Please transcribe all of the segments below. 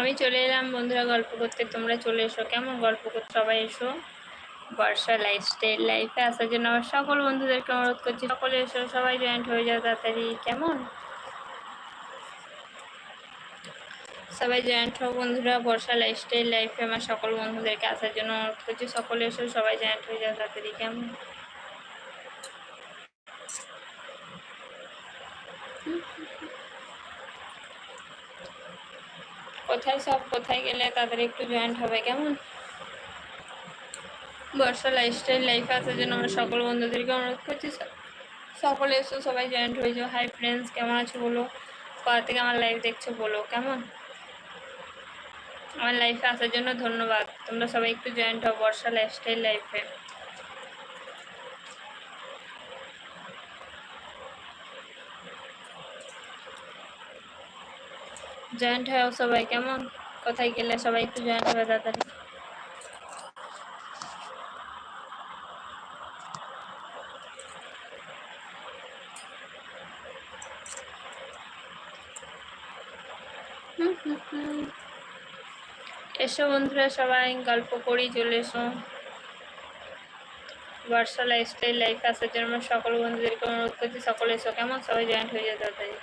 আমি চলে এলাম, বন্ধুরা গল্প করতে। তোমরা চলে এসো। কেমন গল্প করতে সবাই এসো। বর্ষা লাইফস্টাইল লাইফে আসার জন্য আমার সকল বন্ধুদেরকে অনুরোধ করছি, সকলে এসো, সবাই জয়েন্ট হয়ে যাও তাড়াতাড়ি। কেমন? সবাই জয়েন্ট হোক বন্ধুরা। বর্ষা লাইফস্টাইল লাইফে আমার সকল বন্ধুদেরকে আসার জন্য অনুরোধ করছি, সকলে এসো, সবাই জয়েন্ট হয়ে যাও তাড়াতাড়ি। কেমন? কোথায় সব, কোথায় গেলে তাদের একটু জয়েন্ট হবে, কেমন? বর্ষা লাইফস্টাইল লাইফে আসার জন্য আমরা সকল বন্ধুদেরকে অনুরোধ করছি। সকলে এসো, সবাই জয়েন্ট হয়ে যাও। হাই ফ্রেন্ডস কেমন আছো বলো? কোথা থেকে আমার লাইফ দেখছ বলো, কেমন? আমার লাইফে আসার জন্য ধন্যবাদ। তোমরা সবাই একটু জয়েন্ট হও বর্ষা লাইফস্টাইল লাইফে জয়েন্ট হও সবাই কেমন? কোথায় গেলে সবাই একটু জয়েন্ট হবে তাড়াতাড়ি। এসো বন্ধুরা সবাই, গল্প করি, চলে এসো। বর্ষা লাইফস্টাইল লাইফ আসার জন্য সকল বন্ধুদেরকে অনুরোধ করছি, সকলে এসো, কেমন? সবাই জয়েন্ট হয়ে যেতে তাড়াতাড়ি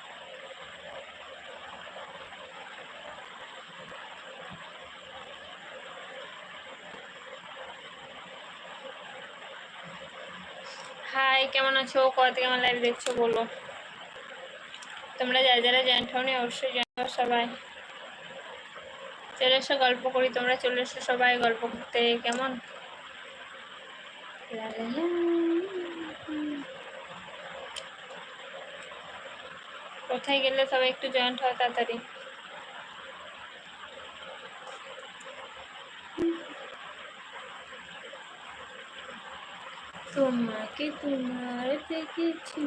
হাই কেমন আছো? কত থেকে আমার লাইভ দেখছ বলো। তোমরা যারা যারা জয়েন্ট হওনি অবশ্যই জয়েন্ট হও সবাই। চলে এসো, গল্প করি। তোমরা চলে এসো সবাই গল্প করতে, কেমন? কোথায় গেলে সবাই একটু জয়েন্ট হয় তাড়াতাড়ি? তোমাকে তোমার দেখেছি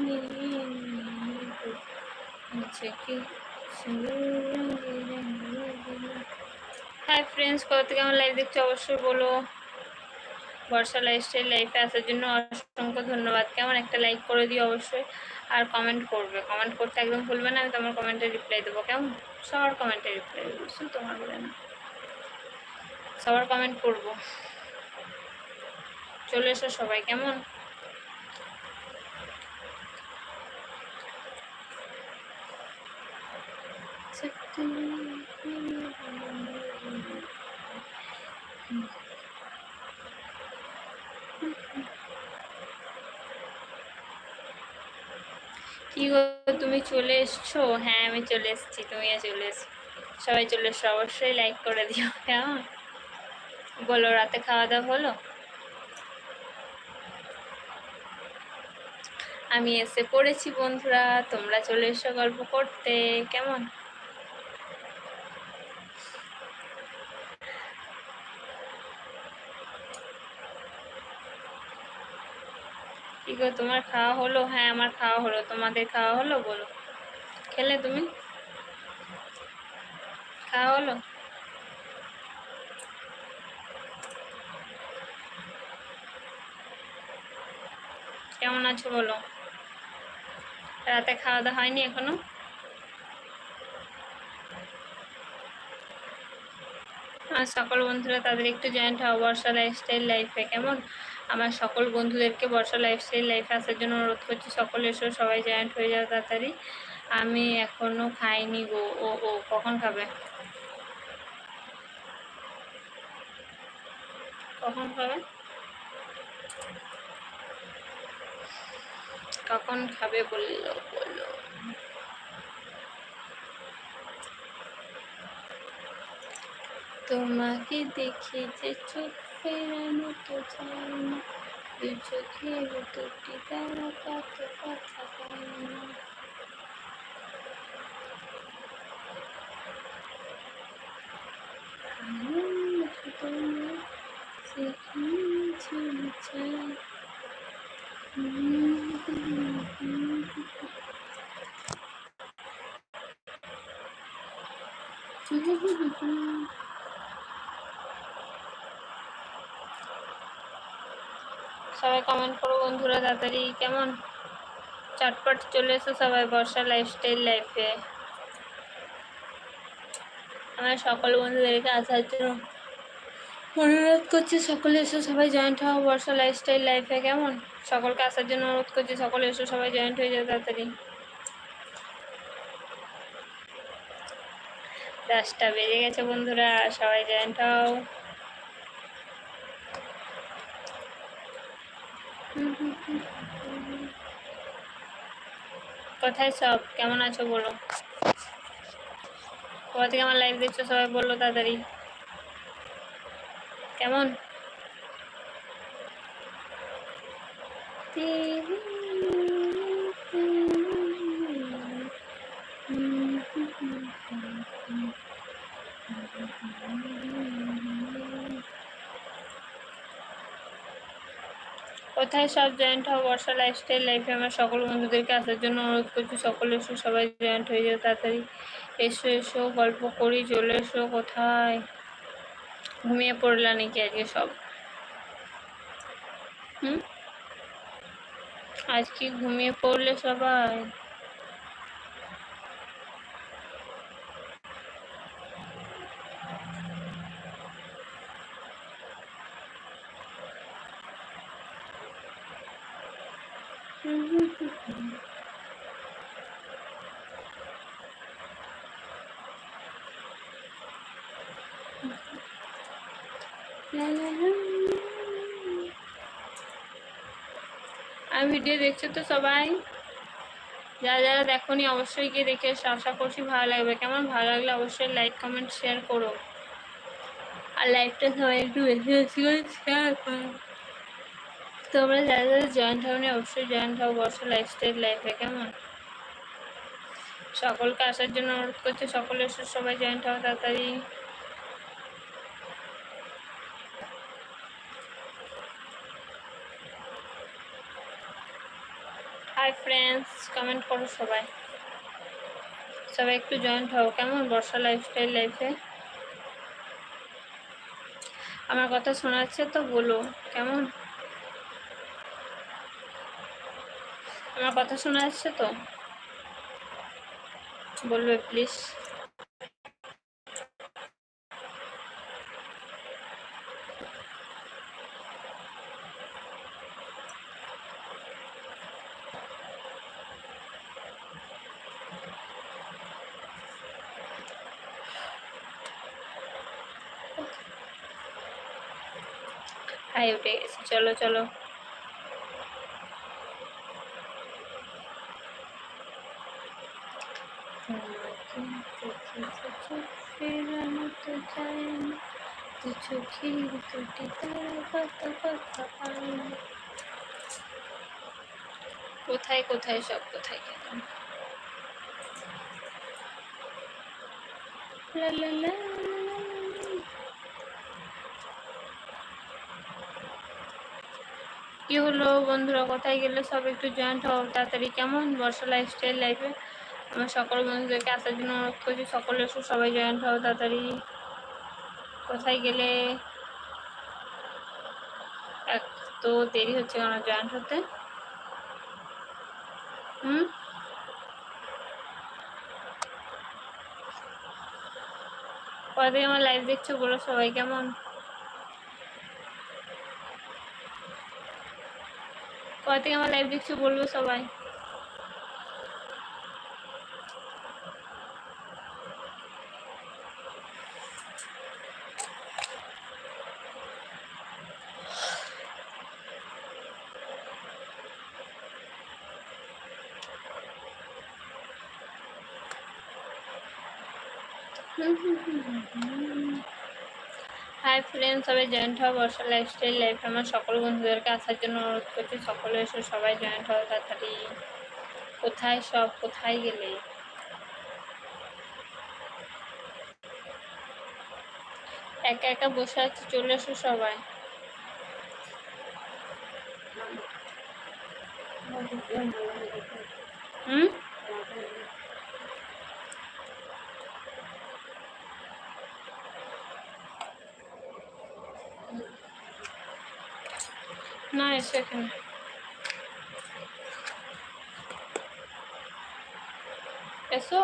হাই ফ্রেন্ডস কত থেকে আমার লাইভ দেখছ? অবশ্যই বলো। বর্ষা লাইফস্টাইল লাইফে আসার জন্য অসংখ্য ধন্যবাদ। কেমন একটা লাইক করে দিও অবশ্যই। আর কমেন্ট করবে। কমেন্ট করতে একদম ভুলবে না, আমি তোমার কমেন্টে রিপ্লাই দেবো। কেমন? সবার কমেন্টে রিপ্লাই দেবো। তোমার বলে না। সবার কমেন্ট করব। চলে এসো সবাই, কেমন? কি গো, তুমি চলে এসছো? হ্যাঁ আমি চলে এসেছি, তুমিও চলে এসো। সবাই চলে এসো, অবশ্যই লাইক করে দিও, কেমন? বলো, রাতে খাওয়া দাওয়া হলো? আমি এসে পড়েছি, বন্ধুরা। তোমরা চলে এসো গল্প করতে। কেমন? কি গো, তোমার খাওয়া হলো? হ্যাঁ আমার খাওয়া হলো। তোমাদের খাওয়া হলো? বলো। খেলে তুমি? খাওয়া হলো? কেমন আছো বলো? রাতে খাওয়া দাওয়া হয়নি এখনও। আর সকল বন্ধুরা তাদের একটু জয়েন্ট হওয়া বর্ষা লাইফস্টাইল লাইফে কেমন? আমার সকল বন্ধুদেরকে বর্ষা লাইফস্টাইল লাইফে আসার জন্য অনুরোধ করছি, সকল এসো, সবাই জয়েন্ট হয়ে যাও তাড়াতাড়ি। আমি এখনও খাইনি গো, ও ও, কখন খাবে? কখন খাবে? কখন খাবে বলল বলো তোমাকে দেখে যে চোখ ফেরানো তো চাই না দু চোখের দুটি তারা কত কথা পায় না। সেখানে সবাই কমেন্ট করো বন্ধুরা, তাড়াতাড়ি কেমন? চটপট চলে এসো সবাই বর্ষা লাইফস্টাইল লাইফে আমার সকল বন্ধুদেরকে আসার জন্য অনুরোধ করছি, সকলে এসো সবাই জয়েন্ট হওয়া বর্ষা লাইফস্টাইল লাইফে কেমন? সকলকে আসার জন্য অনুরোধ করছি, সকলে এসো সবাই জয়েন্ট হয়ে যাবে তাড়াতাড়ি। দশটা বেজে গেছে বন্ধুরা, সবাই জয়েন্ট হও। কোথায় সব? কেমন আছো বলো? কোথা থেকে আমার লাইভ দেখছ? সবাই বলল তাড়াতাড়ি। কেমন? কোথায় সব জয়েন্ট হওয়া বর্ষা লাইফস্টাইল লাইফে আমার সকল বন্ধুদেরকে আসার জন্য অনুরোধ করছি, সকলে এসো, সবাই জয়েন্ট হয়ে যাও, তাড়াতাড়ি এসো এসো, গল্প করি, চলে এসো, কোথায়? ঘুমিয়ে পড়লা নাকি আজকে সব? হুম? আজকে ঘুমিয়ে পড়লে সবাই। আর ভিডিও দেখছ তো সবাই? যারা যারা দেখোনি, অবশ্যই গিয়ে দেখে আশা করছি ভালো লাগবে। কেমন ভালো লাগলে অবশ্যই লাইক কমেন্ট শেয়ার করো। আর লাইভটা সবাই একটু বেশি বেশি করে শেয়ার করো। তোমরা যারা যারা জয়েন্ট হওনি অবশ্যই জয়েন্ট হও বর্ষ লাইফস্টাইল লাইফে কেমন? সকলকে আসার জন্য অনুরোধ করছি, সকলে এসে, সবাই জয়েন্ট হও তাড়াতাড়ি। হাই ফ্রেন্ডস কমেন্ট করো সবাই। সবাই একটু জয়েন্ট হও, কেমন বর্ষা লাইফস্টাইল লাইফে আমার কথা শোনাচ্ছে তো বলো, কেমন? আমার কথা শোনা যাচ্ছে তো? বলবে প্লিজ হাই উঠে গেছে। চলো চলো ফেরানো তো যায় না দু চোখের দুটি কোথায় কোথায় সব কোথায় গেলাম লা লা লা কি হলো বন্ধুরা কোথায় গেলে সব একটু জয়েন্ট হও? তাড়াতাড়ি কেমন? বর্ষা লাইফস্টাইল লাইফে আমার সকল বন্ধুদেরকে আসার জন্য অনুরোধ করছি সকলে সবাই জয়েন্ট হও তাড়াতাড়ি। কোথায় গেলে এক তো দেরি হচ্ছে কেন জয়েন্ট হতে? হুম? কদিন আমার লাইভ দেখছ বলো সবাই কেমন? থেকে আমার লাইভ দেখছ বলব সবাই? হাই ফ্রেন্ড সবাই জয়েন্ট হওয়া বর্ষা লাইফস্টাইল লাইফ আমার সকল বন্ধুদেরকে আসার জন্য অনুরোধ করছি, সকলে এসে, সবাই জয়েন্ট হওয়া তাড়াতাড়ি। কোথায় সব? কোথায় গেলে? একা একা বসে আছে, চলে এসো সবাই। হুম? না এসো এখানে। এসো।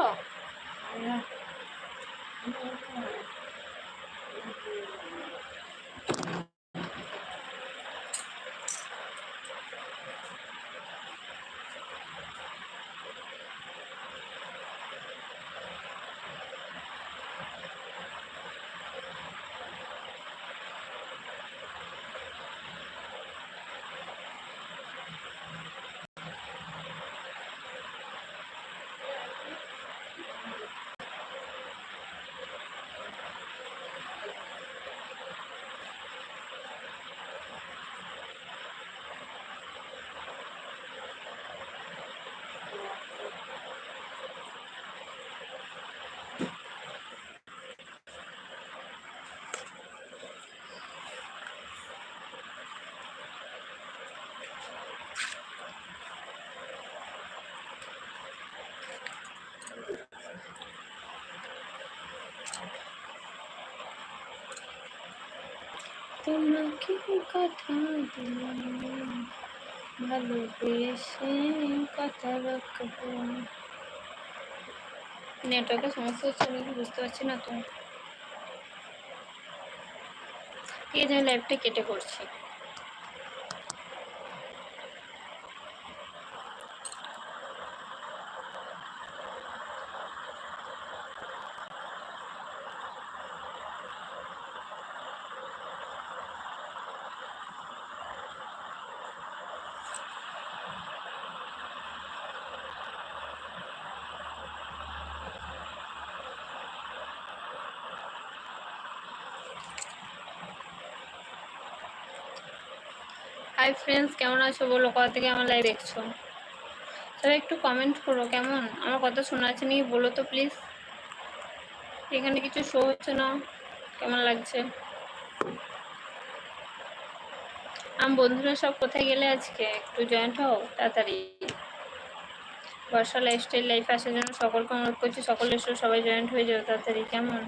তোমাকে কথা দিলাম, ভালোবেসে কথা রাখব। নেটওয়ার্কের সমস্যা হচ্ছে, আমি বুঝতে পারছি না তো। এই আমি লাইভটা কেটে করছি হাই ফ্রেন্ডস কেমন আছো? বলো, কোথা থেকে আমার লাইভ দেখছ? সবাই একটু কমেন্ট করো, কেমন? আমার কথা শোনা আছে নাকি? বলো তো প্লিজ এখানে কিছু শো হচ্ছে না। কেমন লাগছে? আমার বন্ধুরা সব কোথায় গেলে আজকে? একটু জয়েন্ট হও, তাড়াতাড়ি। বর্ষা লাইফস্টাইল লাইফ আসার জন্য সকলকে অনুরোধ করছি, সকলে এসো, সবাই জয়েন্ট হয়ে যাও, তাড়াতাড়ি। কেমন?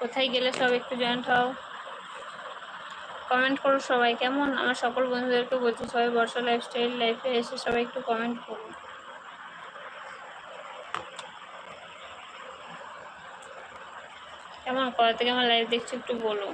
কোথায় গেলে সব একটু জয়েন্ট হও? কমেন্ট করো সবাই, কেমন? আমার সকল বন্ধুদেরকে বলছি, সবাই বর্ষা লাইফস্টাইল লাইফে এসে সবাই একটু কমেন্ট করুন কেমন? করা থেকে আমার লাইভ দেখছি, একটু বলো।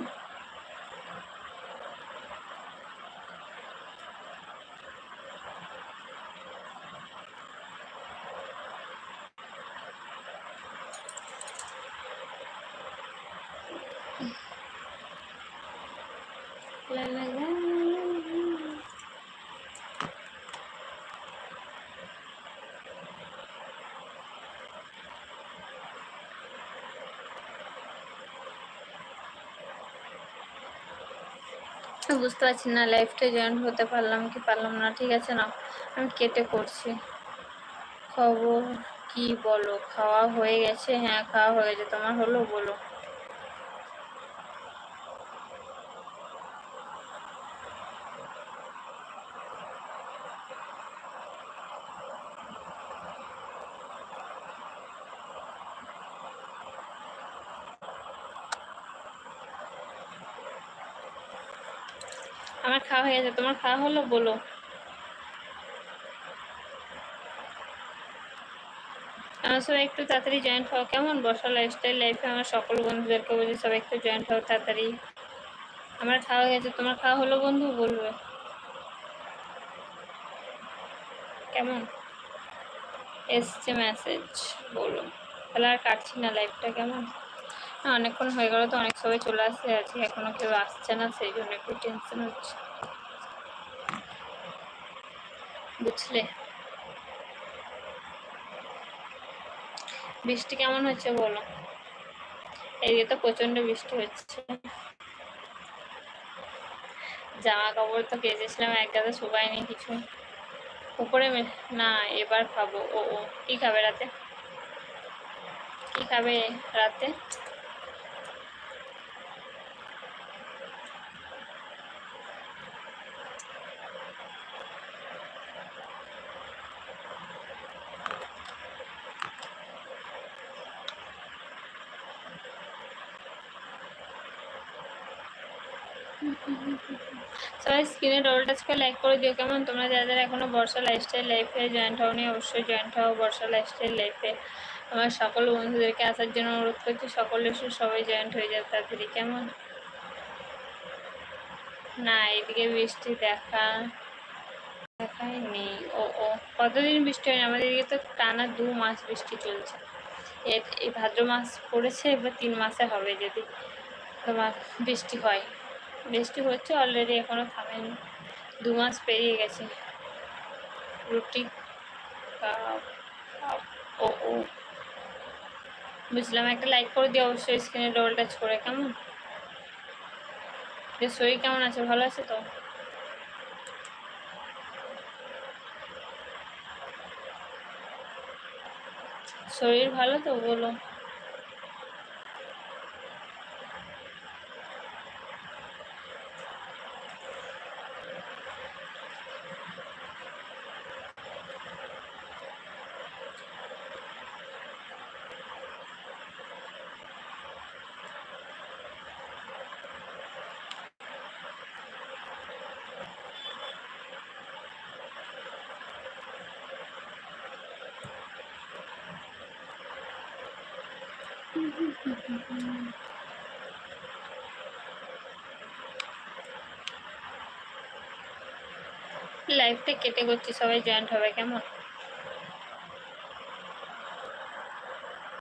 বুঝতে পারছি না লাইফটা জয়েন হতে পারলাম কি পারলাম না, ঠিক আছে না? আমি কেটে করছি। খবর কি বলো? খাওয়া হয়ে গেছে? হ্যাঁ খাওয়া হয়ে গেছে। তোমার হলো বলো। আমার খাওয়া হয়ে গেছে। তোমার খাওয়া হলো? বলো। আমার সবাই একটু তাড়াতাড়ি জয়েন্ট হও। কেমন? বসা লাইফস্টাইল লাইফে আমার সকল বন্ধুদেরকে বলছি সবাই একটু জয়েন্ট হও তাড়াতাড়ি। আমার খাওয়া হয়ে গেছে। তোমার খাওয়া হলো বন্ধু? বলবে। কেমন? এসছে মেসেজ বলো। তাহলে আর কাটছি না লাইফটা কেমন? অনেকক্ষণ হয়ে গেল তো, অনেক সবাই চলে আসছে, আজকে এখনও কেউ আসছে না, সেই জন্য একটু টেনশন হচ্ছে। বুঝলে? বৃষ্টি কেমন হচ্ছে বলো? এদিকে তো প্রচণ্ড বৃষ্টি হচ্ছে। জামা কাপড় তো কেচেছিলাম, এক গাদা শুকায়নি কিছু। উপরে না, এবার খাব। ও ও, কি খাবে রাতে? কি খাবে রাতে সবাই স্ক্রিনে ডবল টাচ করে লাইক করে দিও। কেমন? তোমরা যারা যারা এখনও বর্ষা লাইফস্টাইল লাইফে জয়েন্ট হও হওনি, অবশ্যই জয়েন্ট হও বর্ষা লাইফস্টাইল লাইফে আমার সকল বন্ধুদেরকে আসার জন্য অনুরোধ করছি, সকলে সবাই জয়েন্ট হয়ে যাবে তাড়াতাড়ি। কেমন? না, এদিকে বৃষ্টি দেখা দেখাই নেই ও ও, কতদিন বৃষ্টি হয়নি? আমাদের এদিকে তো টানা দু মাস বৃষ্টি চলছে। এই ভাদ্র মাস পড়েছে, এবার তিন মাসে হবে যদি তোমার বৃষ্টি হয়। বৃষ্টি হচ্ছে অলরেডি এখনও থামেনি। দু মাস পেরিয়ে গেছে। রুটি ও ও। বুঝলাম, একটা লাইক করে দিও অবশ্যই স্ক্রিনে ডবল টাচ করে কেমন? যে শরীর কেমন আছে, ভালো আছে তো? শরীর ভালো তো, বলো। লাইফটা কেটে করছি সবাই জয়েন্ট হবে কেমন?